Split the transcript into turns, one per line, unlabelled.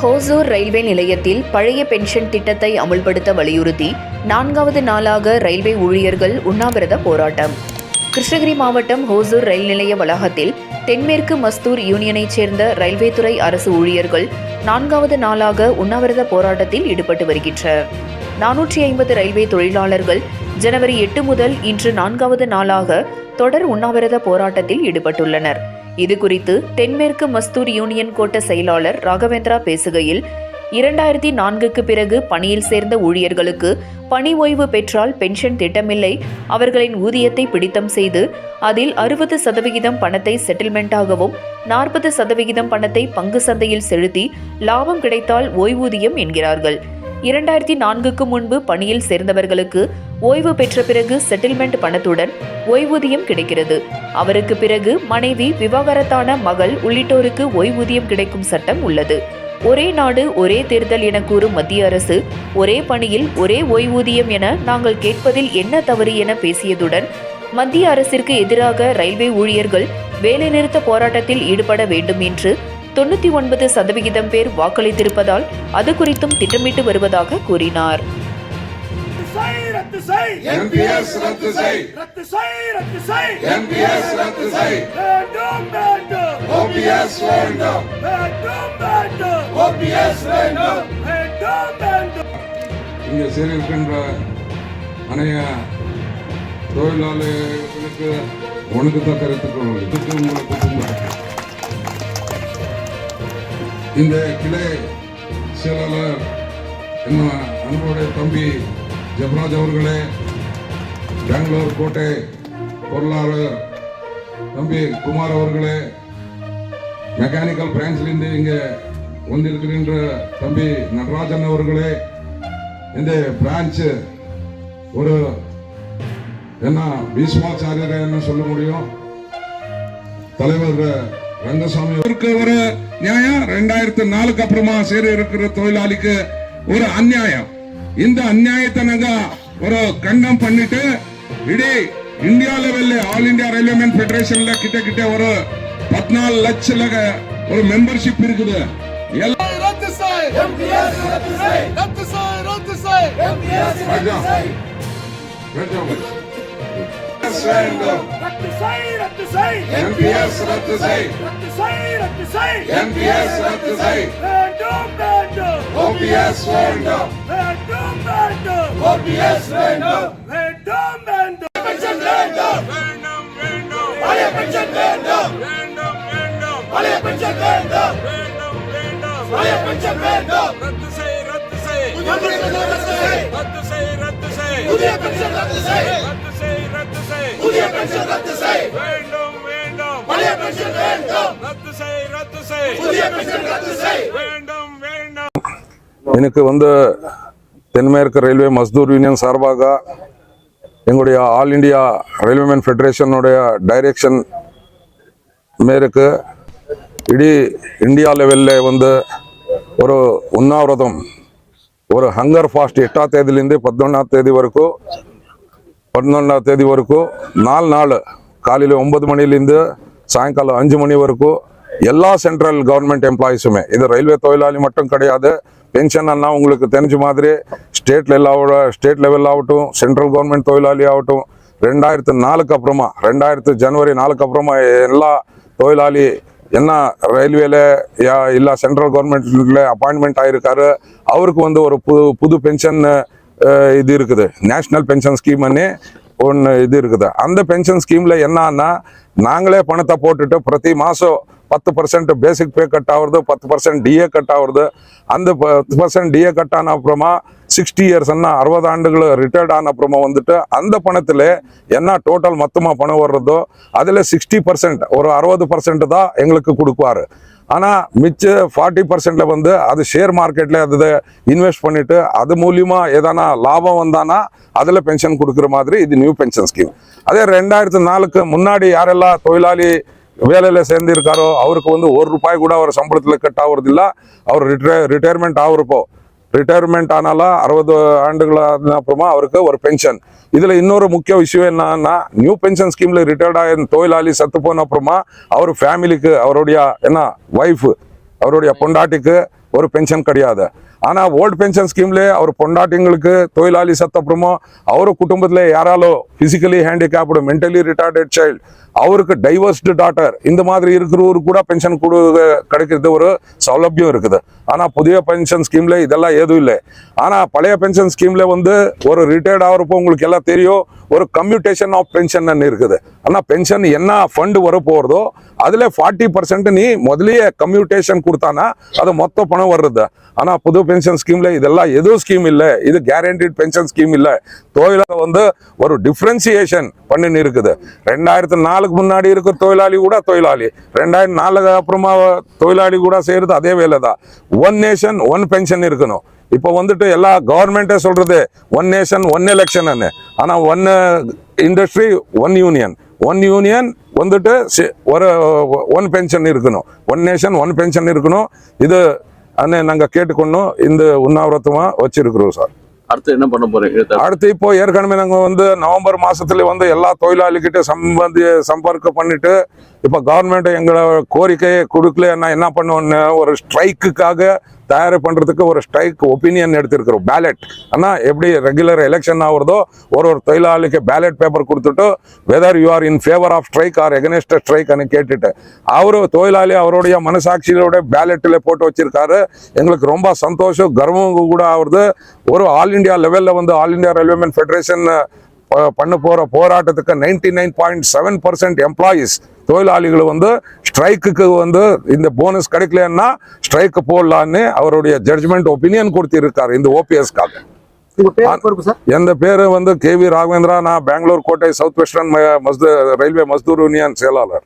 Hosur railway நிலையத்தில் பழைய pension திட்டத்தை அமுல்படுத்த வலியுறுத்தி நான்காவது நாளாக ரயில்வே ஊழியர்கள் உண்ணாவிரத போராட்டம். கிருஷ்ணகிரி மாவட்டம் ஹோசூர் ரயில் நிலைய வளாகத்தில் தென்மேற்கு மஸ்தூர் யூனியனைச் சேர்ந்த ரயில்வே துறை அரசு ஊழியர்கள் நான்காவது நாளாக உண்ணாவிரத போராட்டத்தில் ஈடுபட்டு வருகின்றனர் நானூற்றி ஐம்பது ரயில்வே தொழிலாளர்கள் ஜனவரி எட்டு முதல் இன்று நான்காவது நாளாக தொடர் உண்ணாவிரத போராட்டத்தில் ஈடுபட்டுள்ளனர். இது குறித்து தென்மேற்கு மஸ்தூர் யூனியன் கோட்ட செயலாளர் ராகவேந்திரா பேசுகையில் இரண்டாயிரத்தி நான்குக்கு பிறகு பணியில் சேர்ந்த ஊழியர்களுக்கு பணி ஓய்வு பெற்றால் பென்ஷன் திட்டமில்லை. அவர்களின் ஊதியத்தை பிடித்தம் செய்து அதில் அறுபது சதவிகிதம் பணத்தை செட்டில்மெண்டாகவும் நாற்பது சதவிகிதம் பணத்தை பங்கு சந்தையில் செலுத்தி லாபம் கிடைத்தால் ஓய்வூதியம் என்கிறார்கள். இரண்டாயிரத்தி நான்குக்கு முன்பு பணியில் சேர்ந்தவர்களுக்கு ஓய்வு பெற்ற பிறகு செட்டில்மெண்ட் பணத்துடன் ஓய்வூதியம் கிடைக்கிறது. அவருக்கு பிறகு மனைவி விவாகரத்தான மகள் உள்ளிட்டோருக்கு ஓய்வூதியம் கிடைக்கும் சட்டம் உள்ளது. ஒரே நாடு ஒரே தேர்தல் என கூறும் மத்திய அரசு ஒரே பணியில் ஒரே ஓய்வூதியம் என நாங்கள் கேட்பதில் என்ன தவறு என பேசியதுடன் மத்திய அரசிற்கு எதிராக ரயில்வே ஊழியர்கள் வேலைநிறுத்த போராட்டத்தில் ஈடுபட வேண்டும் என்று தொண்ணூத்தி ஒன்பது சதவிகிதம் பேர் வாக்களித்திருப்பதால் அது குறித்தும் திட்டமிட்டு வருவதாக கூறினார்.
இங்கே சேரிருக்கின்ற அனைய தொழிலாளர்களுக்கு வணக்கத்தை தான் கொள்வது இதுக்கு உங்களுக்கு இந்த கிளை செயலாளர் என்ன அன்புடைய தம்பி ஜெபராஜ் அவர்களே பெங்களூர் கோட்டை பொருளாளர் தம்பி குமார் அவர்களே மெக்கானிக்கல் பிரான்ச்லேருந்து இங்கே வந்திருக்கின்ற தம்பி நடராஜன் அவர்களே இந்த பிரான்ச்சு ஒரு என்ன பீஷ்மாச்சாரியர் என்ன சொல்ல முடியும்? தலைவர் ரங்கசாமி ஒரு நியாயம். ரெண்டாயிரத்தி நாலுக்கு அப்புறமா சேர இருக்கிற தொழிலாளிக்கு ஒரு அநியாயம் இந்த அநியாயத்தை நாங்க ஒரு கண்டம் பண்ணிட்டு இಡೀ இந்தியா லெவல்ல ஆல் இந்தியா ரயில்வே ஃபெடரேஷன்ல கிட்ட கிட்ட ஒரு பதினாலு லட்சம் ஒரு மெம்பர்ஷிப் இருக்குது. எல்லா ராஜா. வேண்டும்
ரத்து செய் ரத்து செய்
எம்பிஎஸ் ரத்து செய்
ரத்து செய் ரத்து செய்
எம்பிஎஸ் ரத்து செய்
வேண்டும் வேண்டும்
ஓபிஎஸ் வேண்டும்
வேண்டும் வேண்டும்
ஓபிஎஸ் வேண்டும்
வேண்டும் வேண்டும் பென்ஷன் வேண்டும்
வேண்டும் வேண்டும்
பழைய பென்ஷன் வேண்டும்
வேண்டும் வேண்டும்
பழைய பென்ஷன் வேண்டும்
வேண்டும் வேண்டும்
பழைய பென்ஷன் வேண்டும்
ரத்து செய் ரத்து செய்
புதிய பென்ஷன் ரத்து செய்
ரத்து செய்
புதிய பென்ஷன் ரத்து செய்
எனக்கு வந்து தென்மேற்கு ரயில்வே மஸ்தூர் யூனியன் சார்பாக எங்களுடைய ஆல் இண்டியா ரயில்வேமேன் ஃபெடரேஷனுடைய டைரக்ஷன் மேற்கு இடி இந்தியா லெவலில் வந்து ஒரு உண்ணாவிரதம் ஒரு ஹங்கர் ஃபாஸ்ட் எட்டாம் தேதியிலேருந்து பதினொன்றாம் தேதி வரைக்கும் பதினொன்றாம் தேதி வரைக்கும் நாலு நாள் காலையில் ஒன்பது மணிலேருந்து சாயங்காலம் அஞ்சு மணி வரைக்கும் எல்லா சென்ட்ரல் கவர்மெண்ட் எம்ப்ளாயிஸுமே இது ரயில்வே தொழிலாளி மட்டும் கிடையாது. பென்ஷன்னா உங்களுக்கு தெரிஞ்ச மாதிரி ஸ்டேட் லெவலோட ஸ்டேட் லெவல் ஆகட்டும் சென்ட்ரல் கவர்மெண்ட் தொழிலாளி ஆகட்டும் ரெண்டாயிரத்து நாலுக்கு அப்புறமா ரெண்டாயிரத்து ஜனவரி நாலுக்கு அப்புறமா எல்லா தொழிலாளி என்ன ரயில்வேல இல்லை சென்ட்ரல் கவர்மெண்ட்ல அப்பாயின்மெண்ட் ஆகியிருக்காரு அவருக்கு வந்து ஒரு புது புது பென்ஷன்னு இது இருக்குது. நேஷ்னல் பென்ஷன் ஸ்கீம்னு ஒன்று இது இருக்குது. அந்த பென்ஷன் ஸ்கீமில் என்னன்னா நாங்களே பணத்தை போட்டுட்டு பிரதி மாதம் பத்து பர்சன்ட் பேசிக் பே கட் ஆகுறது பத்து பர்சன்ட் டிஏ கட் ஆகுறது. அந்த பத்து பர்சன்ட் டிஏ கட் ஆன அப்புறமா சிக்ஸ்டி இயர்ஸ்னா அறுபது ஆண்டுகள் ரிட்டையர்ட் ஆன அப்புறமா வந்துட்டு அந்த பணத்தில் என்ன டோட்டல் மொத்தமாக பணம் வர்றதோ அதில் சிக்ஸ்டி பர்சன்ட் ஒரு அறுபது பர்சன்ட் தான் எங்களுக்கு கொடுப்பாரு ஆனால் மிச்ச ஃபார்ட்டி பர்சன்ட்ல வந்து அது ஷேர் மார்க்கெட்டில் அது இன்வெஸ்ட் பண்ணிவிட்டு அது மூலியமாக ஏதானா லாபம் வந்தானா அதில் பென்ஷன் கொடுக்குற மாதிரி இது நியூ பென்ஷன் ஸ்கீம் அதே ரெண்டாயிரத்து நாலுக்கு முன்னாடி யாரெல்லாம் தொழிலாளி வேலையில் சேர்ந்துருக்காரோ அவருக்கு வந்து ஒரு ரூபாய் கூட அவர் சம்பளத்தில் கட் ஆகுறதில்ல. அவர் ரிட்டையர் ரிட்டையர்மெண்ட் ஆகுறப்போ ரிட்டையர்மெண்ட் ஆனாலும் அறுபது ஆண்டுகள் ஆன அப்புறமா அவருக்கு ஒரு பென்ஷன் இதில் இன்னொரு முக்கிய விஷயம் என்னன்னா நியூ பென்ஷன் ஸ்கீமில் ரிட்டையர்ட் ஆகிற தொழிலாளி சத்து போன அப்புறமா அவர் ஃபேமிலிக்கு அவருடைய என்ன ஒய்ஃப் அவருடைய பொண்டாட்டிக்கு ஒரு பென்ஷன் கிடையாது. ஆனா ஓல்டு பென்ஷன் ஸ்கீம்ல அவர் பொண்டாட்டிங்களுக்கு தொழிலாளி சத்தப்புறமோ அவர் குடும்பத்தில் யாராலோ physically handicapped mentally retarded child அவருக்கு டைவர்ஸ்டு டாட்டர் இந்த மாதிரி இருக்கிறவரு கூட பென்ஷன் கொடு கிடைக்கிறது ஒரு சௌலபியம் இருக்குது. ஆனால் புதிய பென்ஷன் ஸ்கீம்ல இதெல்லாம் எதுவும் இல்லை. ஆனா பழைய பென்ஷன் ஸ்கீம்ல வந்து ஒரு ரிட்டையர்ட் ஆகிறப்போ உங்களுக்கு எல்லாம் தெரியும் ஒரு கம்யூட்டேஷன் ஆஃப் பென்ஷன் இருக்குது. ஆனால் பென்ஷன் என்ன ஃபண்டு வர போகிறதோ அதில் ஃபார்ட்டி பர்சன்ட் நீ முதலியே கம்யூட்டேஷன் கொடுத்தானா அது மொத்த பணம் வர்றது. ஆனால் புது பென்ஷன் ஸ்கீமில் இதெல்லாம் எதுவும் ஸ்கீம் இல்லை. இது கேரண்டிட் பென்ஷன் ஸ்கீம் இல்லை. தொழிலாளி வந்து ஒரு டிஃப்ரென்சியேஷன் பண்ணின்னு இருக்குது. ரெண்டாயிரத்து நாலுக்கு முன்னாடி இருக்கிற தொழிலாளி கூட தொழிலாளி. ரெண்டாயிரத்து நாலுக்கு அப்புறமா தொழிலாளி கூட செய்கிறது அதே வேலை தான் ஒன் நேஷன் ஒன் பென்ஷன் இருக்கணும். இப்போ வந்துட்டு எல்லா கவர்மெண்ட்டே சொல்கிறது ஒன் நேஷன் ஒன் எலெக்ஷன் ஆனால் one industry one union one union வந்துட்டு ஒரு ஒன் பென்ஷன் இருக்கணும். ஒன் நேஷன் ஒன் பென்ஷன் இருக்கணும். இது அண்ணே நாங்க கேட்டுக்கொண்டோம் இந்த உண்ணாவிரதமா வச்சிருக்கிறோம் சார்.
அடுத்து என்ன பண்ண போறீங்க
அடுத்து இப்போ ஏற்கனவே நாங்க வந்து நவம்பர் மாசத்துல வந்து எல்லா தொழிலாளிகிட்ட சம்பந்தி சம்பர்க்கம் பண்ணிட்டு இப்போ கவர்மெண்ட் எங்களை கோரிக்கையை கொடுக்கலன்னா என்ன பண்ணுவோம்னு ஒரு ஸ்ட்ரைக்குக்காக தயார் பண்ணுறதுக்கு ஒரு ஸ்ட்ரைக் ஒப்பீனியன் எடுத்திருக்கிறோம் பேலட் ஆனால் எப்படி ரெகுலர் எலெக்ஷன் ஆகுறதோ ஒரு ஒரு தொழிலாளிக்கு பேலட் பேப்பர் கொடுத்துட்டு whether you are in favour of strike or against ஸ்ட்ரைக்னு கேட்டுட்டு அவர் தொழிலாளி அவருடைய மனசாட்சியோட பேலட்டில் போட்டு வச்சிருக்காரு. எங்களுக்கு ரொம்ப சந்தோஷம் கர்வம் கூட ஆகுறது. ஒரு ஆல் இந்தியா லெவலில் வந்து ஆல் இந்தியா ரயில்வேமேன் ஃபெடரேஷன் பண்ண போகிற போராட்டத்துக்கு ninety nine point seven percent employees தொழிலாளிகள் வந்து ஸ்ட்ரைக்குக்கு வந்து இந்த போனஸ் கிடைக்கலன்னா ஸ்ட்ரைக் போடலான்னு அவருடைய ஜட்ஜ்மெண்ட் ஒப்பீனியன் கொடுத்திருக்காரு இந்த ஓபிஎஸ்க்காக எந்த பேரு வந்து கே வி ராகவேந்திரா நான் பெங்களூர் கோட்டை சவுத் வெஸ்டர்ன் மஸ்து ரயில்வே மஸ்தூர் யூனியன் செயலாளர்.